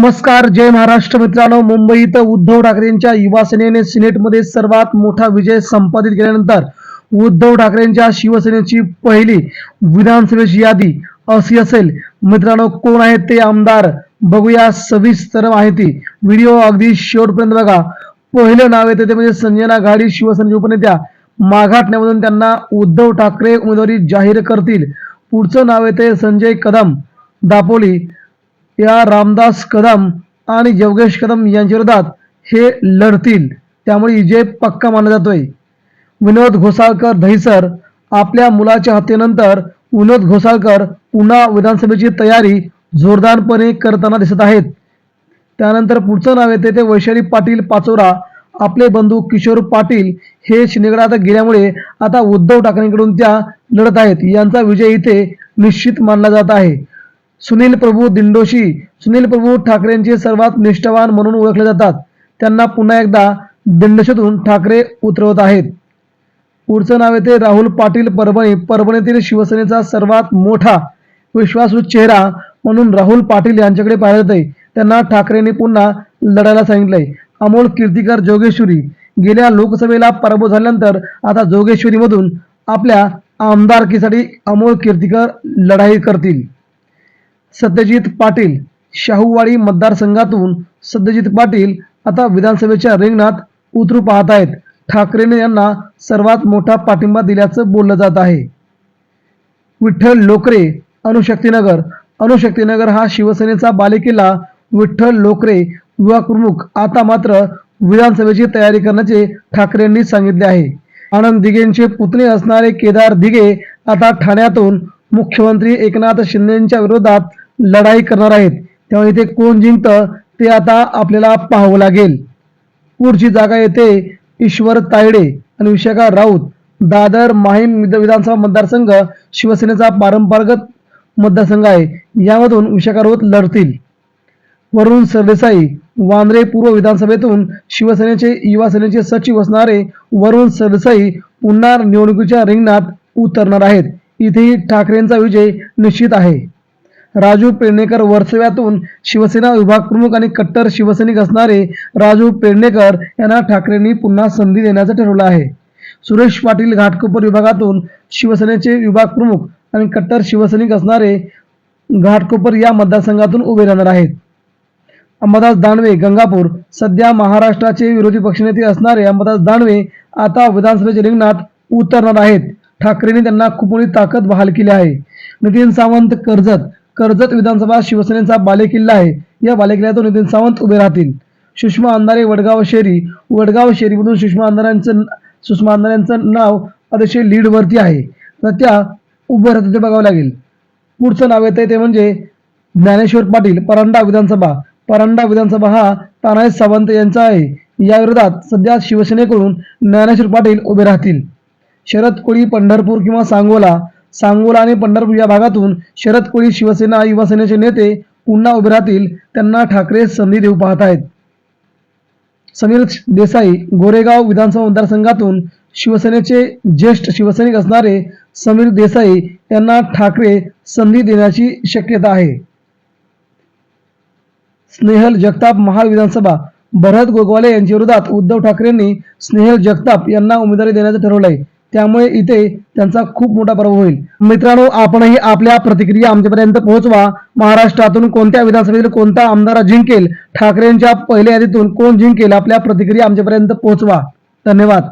नमस्कार जय महाराष्ट्र मित्रांनो. मुंबईत उद्धव ठाकरेंच्या युवा सेनेने सिनेटमध्ये सर्वात मोठा विजय संपादित केल्यानंतर उद्धव ठाकरेंच्या शिवसेनेची पहिली विधानसभेची यादी अशी असेल. मित्रांनो कोण आहेत ते आमदार बघूया. सविस्तर माहिती व्हिडिओ अगदी शेवटपर्यंत बघा. पहिलं नाव येते ते म्हणजे संजना गाडी शिवसेनेचे उपनेत्या. माघाटण्यामधून त्यांना उद्धव ठाकरे उमेदवारी जाहीर करतील. पुढचं नाव येते संजय कदम दापोली. या रामदास कदम आणि योगेश कदम यांच्या विरोधात हे लढतील. त्यामुळे विजय पक्का मानला जातोय. विनोद घोसाळकर दहिसर आपल्या मुलाच्या हत्येनंतर विनोद घोसाळकर पुन्हा विधानसभेची तयारी जोरदारपणे करताना दिसत आहेत. त्यानंतर पुढचं नाव येते ते वैशाली पाटील पाचोरा. आपले बंधू किशोर पाटील हे शिंदेगडात गेल्यामुळे आता उद्धव ठाकरेंकडून त्या लढत आहेत. यांचा विजय इथे निश्चित मानला जात आहे. सुनील प्रभू दिंडोशी सुनील प्रभू ठाकरेंचे सर्वात निष्ठावान म्हणून ओळखले जातात. त्यांना पुन्हा एकदा दिंडशेतून ठाकरे उतरवत आहेत. पुढचं नाव येते राहुल पाटील परभणी. परभणीतील शिवसेनेचा सर्वात मोठा विश्वासू चेहरा म्हणून राहुल पाटील यांच्याकडे पाहिलं जाते. त्यांना ठाकरेंनी पुन्हा लढायला सांगितलंय. अमोल कीर्तिकर जोगेश्वरी. गेल्या लोकसभेला पराभव झाल्यानंतर आता जोगेश्वरीमधून आपल्या आमदारकीसाठी अमोल कीर्तिकर लढाई करतील. सत्यजित पाटील शाहूवाडी मतदारसंघातून सत्यजित पाटील आता विधानसभेच्या रिंगणात उतरू पाहत आहेत ठाकरेने यांना सर्वात मोठा पाठिंबा दिल्याचं बोललं जात आहे. विठ्ठल लोकरे अणुशक्तीनगर अणुशक्तीनगर हा शिवसेनेचा बालेकिल्ला. विठ्ठल लोकरे युवा प्रमुख आता मात्र विधानसभेची तयारी करण्याचे ठाकरेंनी सांगितले आहे. आनंद दिघेंचे पुतणे असणारे केदार दिघे आता ठाण्यातून मुख्यमंत्री एकनाथ शिंदेच्या विरोधात लढाई करणार आहेत. त्यामुळे इथे कोण जिंकतं ते आता आपल्याला पाहावं लागेल. पुढची जागा येते ईश्वर तायडे आणि विशाखा राऊत. दादर माहीम विधानसभा मतदारसंघ शिवसेनेचा पारंपरागत मतदारसंघ आहे. यामधून विशाखा राऊत लढतील. वरुण सरदेसाई वांद्रे पूर्व विधानसभेतून शिवसेनेचे युवा सेनेचे सचिव असणारे वरुण सरदेसाई पुन्हा निवडणुकीच्या रिंगणात उतरणार आहेत. इथेही ठाकरेंचा विजय निश्चित आहे. राजू पेडणेकर वर्सव्यातून शिवसेना विभाग प्रमुख आणि कट्टर शिवसैनिक असणारे राजू पेडणेकर यांना ठाकरेंनी पुन्हा संधी देण्याचं ठरवलं आहे. सुरेश पाटील घाटकोपर विभागातून शिवसेनेचे विभाग प्रमुख आणि कट्टर शिवसैनिक असणारे घाटकोपर या मतदारसंघातून उभे राहणार आहेत. अंबादास दानवे गंगापूर सध्या महाराष्ट्राचे विरोधी पक्षनेते असणारे अंबादास दानवे आता विधानसभेच्या रिंगणात उतरणार आहेत. ठाकरेंनी त्यांना खूप मोठी ताकद बहाल केली आहे. नितीन सावंत कर्जत कर्जत विधानसभा शिवसेनेचा बालेकिल्ला आहे. या बालेकिल्ल्यातून नितीन सावंत उभे राहतील. सुषमा अंधारे वडगाव शेरी. वडगाव शेरीमधून सुषमा अंधारांचं सुषमा अंधारांचं नाव अतिशय लीडवरती आहे. तर त्या उभं राहतात ते बघावं लागेल. पुढचं नाव येतं ते म्हणजे ज्ञानेश्वर पाटील परांडा विधानसभा. परांडा विधानसभा हा तानाजी सावंत यांचा आहे. या विरोधात सध्या शिवसेनेकडून ज्ञानेश्वर पाटील उभे राहतील. शरद कोळी पंढरपूर किंवा सांगोला सांगोला आणि पंढरपूर या भागातून शरद कोळी शिवसेना युवा सेनेचे नेते पुन्हा उभे राहतील त्यांना ठाकरे संधी देऊ पाहत आहेत. समीर देसाई गोरेगाव विधानसभा मतदारसंघातून शिवसेनेचे ज्येष्ठ शिवसैनिक असणारे समीर देसाई यांना ठाकरे संधी देण्याची शक्यता आहे. स्नेहल जगताप महाड विधानसभा भरत गोगवाले यांच्या विरोधात उद्धव ठाकरेंनी स्नेहल जगताप यांना उमेदवारी देण्याचं ठरवलंय. त्यामुळे इथे त्यांचा खूप मोठा प्रभाव होईल. मित्रांनो आपणही आपल्या प्रतिक्रिया आमच्यापर्यंत पोहोचवा. महाराष्ट्रातून कोणत्या विधानसभेतील कोणता आमदार जिंकेल? ठाकरेंच्या पहिल्या यादीतून कोण जिंकेल? आपल्या प्रतिक्रिया आमच्यापर्यंत पोहोचवा. धन्यवाद.